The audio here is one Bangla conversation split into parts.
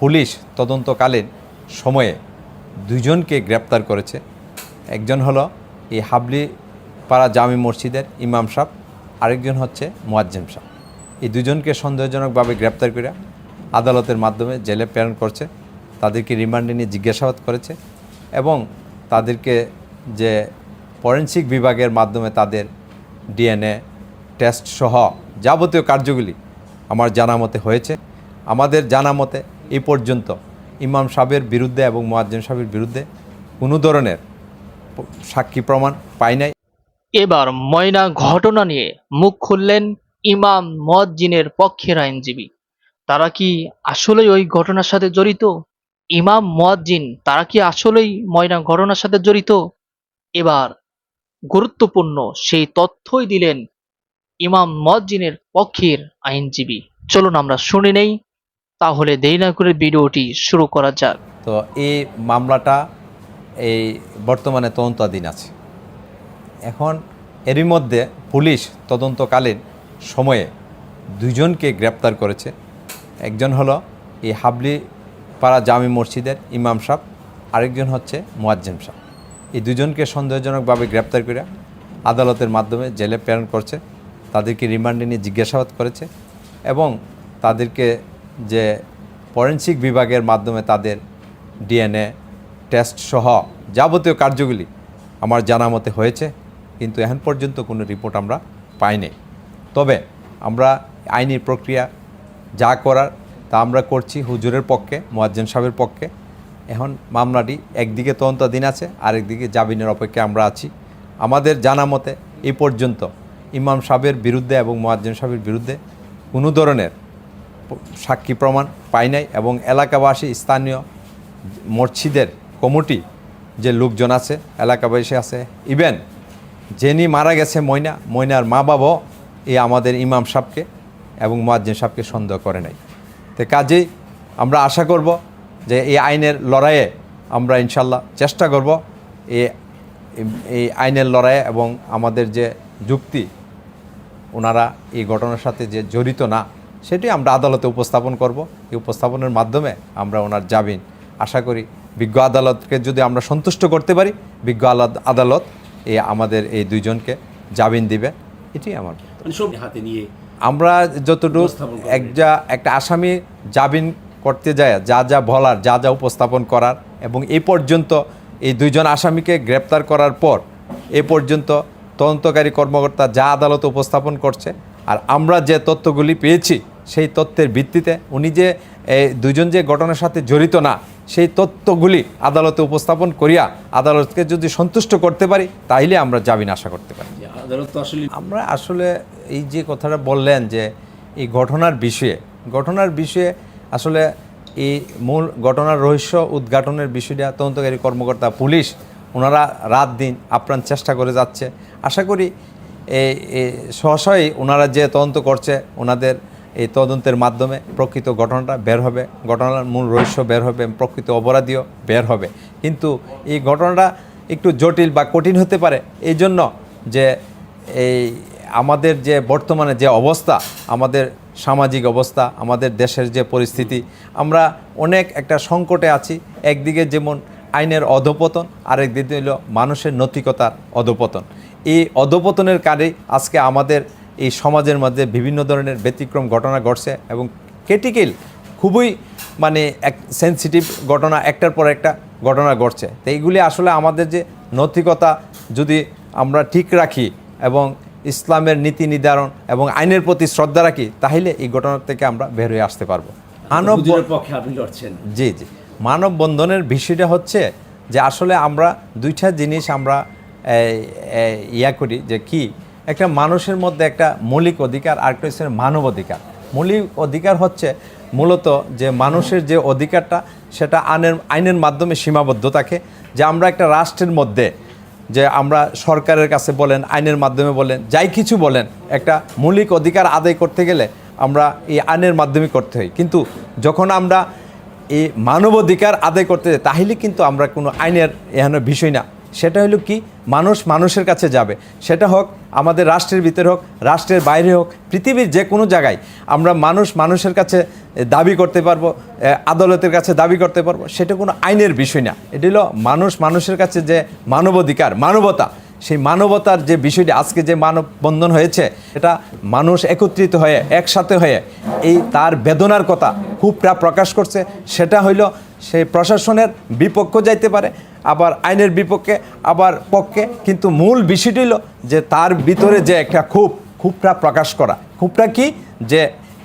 পুলিশ তদন্তকালীন সময়ে দুজনকে গ্রেপ্তার করেছে। একজন হলো এই হাবলি পাড়া জামি মসজিদের ইমাম সাহ আরেকজন হচ্ছে মোয়াজ্জেম সাহ এই দুজনকে সন্দেহজনকভাবে গ্রেপ্তার করে আদালতের মাধ্যমে জেলে প্রেরণ করছে, তাদেরকে রিমান্ডে নিয়ে জিজ্ঞাসাবাদ করেছে এবং তাদেরকে যে ফরেন্সিক বিভাগের মাধ্যমে তাদের ডিএনএ টেস্ট সহ যাবতীয় কার্যগুলি আমার জানা মতে হয়েছে। আমাদের জানা মতে এই পর্যন্ত ইমাম সাহেবের বিরুদ্ধে এবং মোয়াজ্জেম সাহেবের বিরুদ্ধে কোনো ধরনের সাক্ষী প্রমাণ পাই নাই। এবার ময়না ঘটনা নিয়ে মুখ খুললেন ইমাম মজ্জিনের পক্ষের আইনজীবী। তারা কি আসলেই ওই ঘটনার সাথে জড়িত? ইমাম মজ্জিন তারা কি আসলেই ময়না ঘটনার সাথে জড়িত? এবার গুরুত্বপূর্ণ সেই তথ্যই দিলেন ইমাম মজ্জিনের পক্ষের আইনজীবী। চলুন আমরা শুনে নেই তাহলে দেরি না করে ভিডিওটি শুরু করা যাক। তো এই মামলাটা এই বর্তমানে তদন্তাধীন আছে। এখন এরই মধ্যে পুলিশ তদন্তকালীন সময়ে দুজনকে গ্রেপ্তার করেছে। একজন হলো এই হাবলি পাড়া জামি মসজিদের ইমাম সাহ আরেকজন হচ্ছে মোয়াজ্জেম সাহ এই দুজনকে সন্দেহজনকভাবে গ্রেপ্তার করে আদালতের মাধ্যমে জেলে প্রেরণ করছে, তাদেরকে রিমান্ডে নিয়ে জিজ্ঞাসাবাদ করেছে এবং তাদেরকে যে ফরেন্সিক বিভাগের মাধ্যমে তাদের ডিএনএ টেস্ট সহ যাবতীয় কার্যগুলি আমার জানা মতে হয়েছে, কিন্তু এখন পর্যন্ত কোনো রিপোর্ট আমরা পাইনি। তবে আমরা আইনি প্রক্রিয়া যা করার তা আমরা করছি হুজুরের পক্ষে মোয়াজ্জেম সাহেবের পক্ষে। এখন মামলাটি একদিকে তদন্তাধীন আছে, আরেকদিকে জামিনের অপেক্ষায় আমরা আছি। আমাদের জানা মতে এই পর্যন্ত ইমাম সাহেবের বিরুদ্ধে এবং মোয়াজ্জেম সাহেবের বিরুদ্ধে কোনো ধরনের সাক্ষী প্রমাণ পাই নাই এবং এলাকাবাসী স্থানীয় মসজিদের কমিটি যে লোকজন আছে, এলাকাবাসী আছে ইভেন যিনি মারা গেছে ময়না, ময়নার মা বাবাও এই আমাদের ইমাম সাহেবকে এবং মোয়াজ্জেম সাহেবকে সন্দেহ করে নাই। তো কাজেই আমরা আশা করব যে এই আইনের লড়াইয়ে আমরা ইনশাল্লাহ চেষ্টা করব এই আইনের লড়াইয়ে এবং আমাদের যে যুক্তি, ওনারা এই ঘটনার সাথে যে জড়িত না সেটি আমরা আদালতে উপস্থাপন করব। এই উপস্থাপনের মাধ্যমে আমরা ওনার জামিন। আশা করি বিজ্ঞ আদালতকে যদি আমরা সন্তুষ্ট করতে পারি বিজ্ঞ আদালত এই আমাদের এই দুইজনকে জামিন দিবে। এটি আমার মানে হাতে নিয়ে আমরা যতটুকু করবে। একটা একটা আসামি জামিন করতে যায় যা যা বলার যা যা উপস্থাপন করার এবং এই পর্যন্ত এই দুইজন আসামিকে গ্রেপ্তার করার পর এ পর্যন্ত তদন্তকারী কর্মকর্তা যা আদালতে উপস্থাপন করছে আর আমরা যে তথ্যগুলি পেয়েছি সেই তথ্যের ভিত্তিতে উনি যে এই দুজন যে ঘটনার সাথে জড়িত না সেই তথ্যগুলি আদালতে উপস্থাপন করিয়া আদালতকে যদি সন্তুষ্ট করতে পারি তাইলে আমরা জামিন আশা করতে পারি। আদালত আসলে আমরা আসলে এই যে কথাটা বললেন যে এই ঘটনার বিষয়ে ঘটনার বিষয়ে আসলে এই মূল ঘটনার রহস্য উদ্ঘাটনের বিষয়টা তদন্তকারী কর্মকর্তা পুলিশ ওনারা রাত দিন আপ্রাণ চেষ্টা করে যাচ্ছে। আশা করি সহসাই ওনারা যে তদন্ত করছে, ওনাদের এই তদন্তের মাধ্যমে প্রকৃত ঘটনাটা বের হবে, ঘটনার মূল রহস্য বের হবে, প্রকৃত অপরাধীও বের হবে। কিন্তু এই ঘটনাটা একটু জটিল বা কঠিন হতে পারে, এই জন্য যে এই আমাদের যে বর্তমানে যে অবস্থা, আমাদের সামাজিক অবস্থা, আমাদের দেশের যে পরিস্থিতি, আমরা অনেক একটা সংকটে আছি। একদিকে যেমন আইনের অধপতন আরেক দিকে হলো মানুষের নৈতিকতার অধপতন। এই অধপতনের কারণে আজকে আমাদের এই সমাজের মধ্যে বিভিন্ন ধরনের ব্যতিক্রম ঘটনা ঘটছে এবং ক্রিটিক্যাল খুবই মানে এক সেন্সিটিভ ঘটনা একটার পর একটা ঘটনা ঘটছে। তো এইগুলি আসলে আমাদের যে নৈতিকতা যদি আমরা ঠিক রাখি এবং ইসলামের নীতি নির্ধারণ এবং আইনের প্রতি শ্রদ্ধা রাখি তাহলে এই ঘটনা থেকে আমরা বের হয়ে আসতে পারব। মানব পক্ষে আপনি লড়ছেন। জি জি। মানববন্ধনের বিষয়টা হচ্ছে যে আসলে আমরা দুইটা জিনিস আমরা ইয়া করি যে কি? একটা মানুষের মধ্যে একটা মৌলিক অধিকার, আর একটা হচ্ছে মানব অধিকার। মৌলিক অধিকার হচ্ছে মূলত যে মানুষের যে অধিকারটা, সেটা আইনের আইনের মাধ্যমে সীমাবদ্ধ থাকে। যে আমরা একটা রাষ্ট্রের মধ্যে, যে আমরা সরকারের কাছে বলেন, আইনের মাধ্যমে বলেন, যাই কিছু বলেন, একটা মৌলিক অধিকার আদায় করতে গেলে আমরা এই আইনের মাধ্যমে করতে হয়। কিন্তু যখন আমরা এই মানবাধিকার আদায় করতে যাই, তাহলে কিন্তু আমরা কোনো আইনের এখানে বিষয় না। সেটা হলো কি? মানুষ মানুষের কাছে যাবে। সেটা হোক আমাদের রাষ্ট্রের ভিতরে হোক, রাষ্ট্রের বাইরে হোক, পৃথিবীর যে কোনো জায়গায় আমরা মানুষ মানুষের কাছে দাবি করতে পারব আদালতের কাছে দাবি করতে পারব, সেটা কোনো আইনের বিষয় না। এটা হলো মানুষ মানুষের কাছে যে মানবাধিকার, মানবতা, সেই মানবতার যে বিষয়টি, আজকে যে মানববন্ধন হয়েছে, এটা মানুষ একত্রিত হয়ে, একসাথে হয়ে, এই তার বেদনার কথা খুবটা প্রকাশ করছে। সেটা হইল সেই প্রশাসনের বিপক্ষ যাইতে পারে, আবার আইনের বিপক্ষে, আবার পক্ষে। কিন্তু মূল বিষয়টি হলো যে তার ভিতরে যে একটা খুব খুবটা প্রকাশ করা। খুবটা কি? যে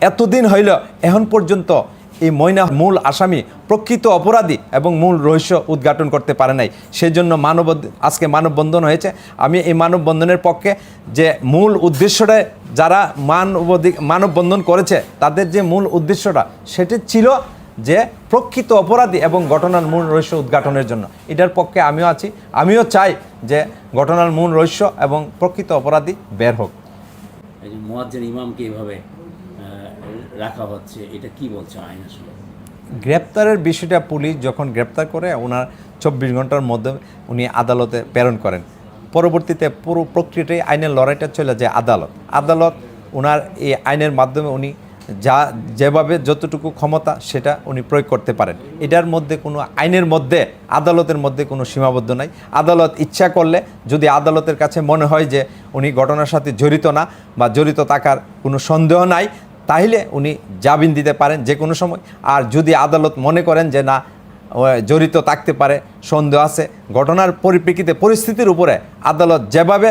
এতদিন হইল, এখন পর্যন্ত এই ময়না মূল আসামি প্রকৃত অপরাধী এবং মূল রহস্য উদ্ঘাটন করতে পারে নাই। সেই জন্য মানব আজকে মানববন্ধন হয়েছে। আমি এই মানববন্ধনের পক্ষে যে মূল উদ্দেশ্যটা যারা মানবাধিক মানববন্ধন করেছে, তাদের যে মূল উদ্দেশ্যটা, সেটি ছিল যে প্রকৃত অপরাধী এবং ঘটনার মূল রহস্য উদ্ঘাটনের জন্য। এটার পক্ষে আমিও আছি। আমিও চাই যে ঘটনার মূল রহস্য এবং প্রকৃত অপরাধী বের হোক। ইমামকে এভাবে রাখা হচ্ছে এটা কি বলছে আইন আসলে? গ্রেপ্তারের বিষয়টা পুলিশ যখন গ্রেপ্তার করে ওনার চব্বিশ ঘণ্টার মধ্যে উনি আদালতে প্রেরণ করেন। পরবর্তীতে পুরো প্রক্রিয়াটাই আইনের লড়াইটা চলে যায় আদালত। আদালত ওনার এই আইনের মাধ্যমে উনি যা, যেভাবে যতটুকু ক্ষমতা সেটা উনি প্রয়োগ করতে পারেন। এটার মধ্যে কোনো আইনের মধ্যে, আদালতের মধ্যে কোনো সীমাবদ্ধ নাই। আদালত ইচ্ছা করলে, যদি আদালতের কাছে মনে হয় যে উনি ঘটনার সাথে জড়িত না বা জড়িত থাকার কোনো সন্দেহ নাই, তাহলে উনি জামিন দিতে পারেন যে কোনো সময়। আর যদি আদালত মনে করেন যে না জড়িত থাকতে পারে, সন্দেহ আছে, ঘটনার পরিপ্রেক্ষিতে, পরিস্থিতির উপরে আদালত যেভাবে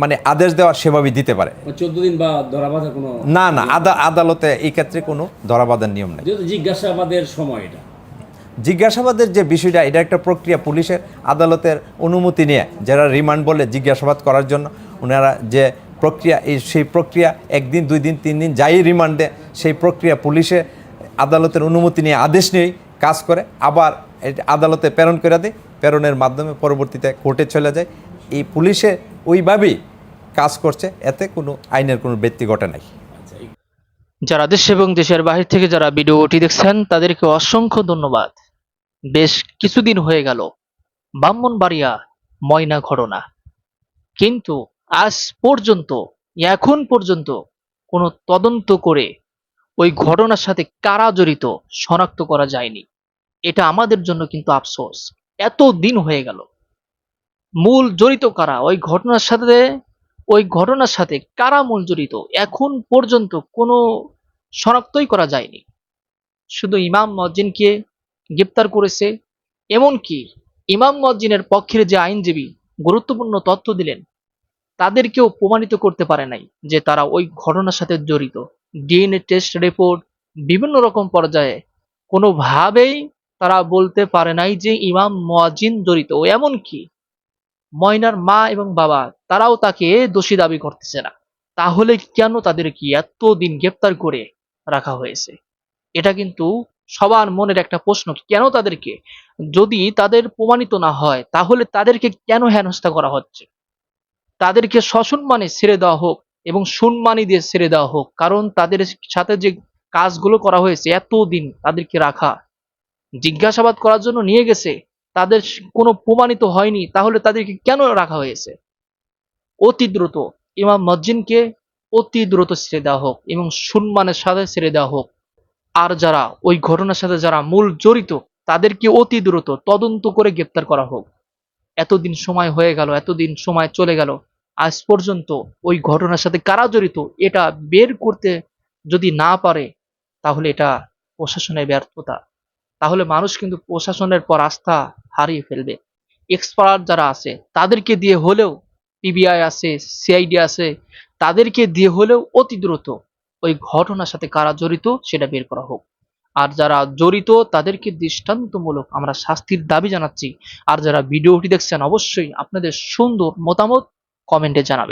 মানে আদেশ দেওয়ার সেভাবে দিতে পারে। চোদ্দ দিন বা ধরাবাঁধা কোনো না না আদা আদালতে এই ক্ষেত্রে কোনো ধরাবাঁধার নিয়ম নেই। জিজ্ঞাসাবাদের সময় এটা। জিজ্ঞাসাবাদের যে বিষয়টা এটা একটা প্রক্রিয়া পুলিশের আদালতের অনুমতি নিয়ে যারা রিমান্ড বলে জিজ্ঞাসাবাদ করার জন্য ওনারা যে প্রক্রিয়া এই সেই প্রক্রিয়া একদিন দুই দিন তিন দিন যাই রিমান্ডে সেই প্রক্রিয়া পুলিশে আদালতের অনুমতি নিয়ে আদেশ নিয়েই কাজ করে আবার আদালতে প্রেরণ করে দেয় প্রেরণের মাধ্যমে পরবর্তীতে কোর্টে চলে যায়। এই পুলিশে ওইভাবেই কাজ করছে, এতে কোনো আইনের কোনো ব্যক্তি ঘটে নাই। যারা দেশ এবং দেশের বাহির থেকে যারা ভিডিওটি দেখছেন, তাদেরকে অসংখ্য ধন্যবাদ। বেশ কিছুদিন হয়ে গেল, ব্রাহ্মণবাড়িয়া ময়না ঘটনা। কিন্তু আজ পর্যন্ত, এখন পর্যন্ত কোনো তদন্ত করে ওই ঘটনার সাথে কারা জড়িত শনাক্ত করা যায়নি। এটা আমাদের জন্য কিন্তু আফসোস। এত দিন হয়ে গেল। মূল জড়িত কারা? ওই ঘটনার সাথে, ওই ঘটনার সাথে কারা মূল জড়িত? এখন পর্যন্ত কোনো শনাক্তই করা যায়নি। শুধু ইমাম মজ্জিনকে গ্রেপ্তার করেছে। এমনকি ইমাম মজ্জিনের পক্ষের যে আইনজীবী গুরুত্বপূর্ণ তথ্য দিলেন, তাদেরকেও প্রমাণিত করতে পারে নাই যে তারা ওই ঘটনার সাথে জড়িত। ডিএনএ টেস্ট রিপোর্ট, বিভিন্ন রকম পর্যায়ে কোনোভাবেই তারা বলতে পারে নাই যে ইমাম মজিন জড়িত। এমনকি ময়নার মা এবং বাবা, তারাও তাকে দোষী দাবি করতেছে না। তাহলে কেন তাদেরকে এত দিন গ্রেপ্তার করে রাখা হয়েছে? এটা কিন্তু সবার মনের একটা প্রশ্ন, কেন তাদেরকে? যদি তাদের প্রমাণিত না হয়, তাহলে তাদেরকে কেন হেনস্থা করা হচ্ছে? তাদেরকে সসম্মানে ছেড়ে দেওয়া হোক এবং সম্মানী দিয়ে ছেড়ে দেওয়া হোক, কারণ তাদের সাথে যে কাজগুলো করা হয়েছে এতদিন তাদেরকে রাখা, জিজ্ঞাসাবাদ করার জন্য নিয়ে গেছে তাদের কোনো প্রমাণিত হয়নি, তাহলে তাদেরকে কেন রাখা হয়েছে? অতি দ্রুত। ইমাম মজ্জিনকে অতি দ্রুত ছেড়ে দেওয়া হোক এবং সম্মানের সাথে ছেড়ে দেওয়া হোক। আর যারা ওই ঘটনার সাথে যারা মূল জড়িত, তাদেরকে অতি দ্রুত তদন্ত করে গ্রেপ্তার করা হোক। এতদিন সময় হয়ে গেল, এতদিন সময় চলে গেল। আজ পর্যন্ত ওই ঘটনার সাথে কারা জড়িত, এটা বের করতে যদি না পারে, তাহলে এটা প্রশাসনের ব্যর্থতা। তাহলে মানুষ কিন্তু প্রশাসনের পর আস্থা হারিয়ে ফেলবে। এক্সপার্ট যারা আছে, তাদেরকে দিয়ে হলেও পিবিআই আছে সিআইডি আছে, তাদেরকে দিয়ে হলেও অতি দ্রুত ওই ঘটনার সাথে কারা জড়িত সেটা বের করা হোক। আর যারা জড়িত, তাদেরকে দৃষ্টান্তমূলক আমরা শাস্তির দাবি জানাচ্ছি। আর যারা ভিডিওটি দেখছেন, অবশ্যই আপনাদের সুন্দর মতামত কমেন্টে জানাবেন।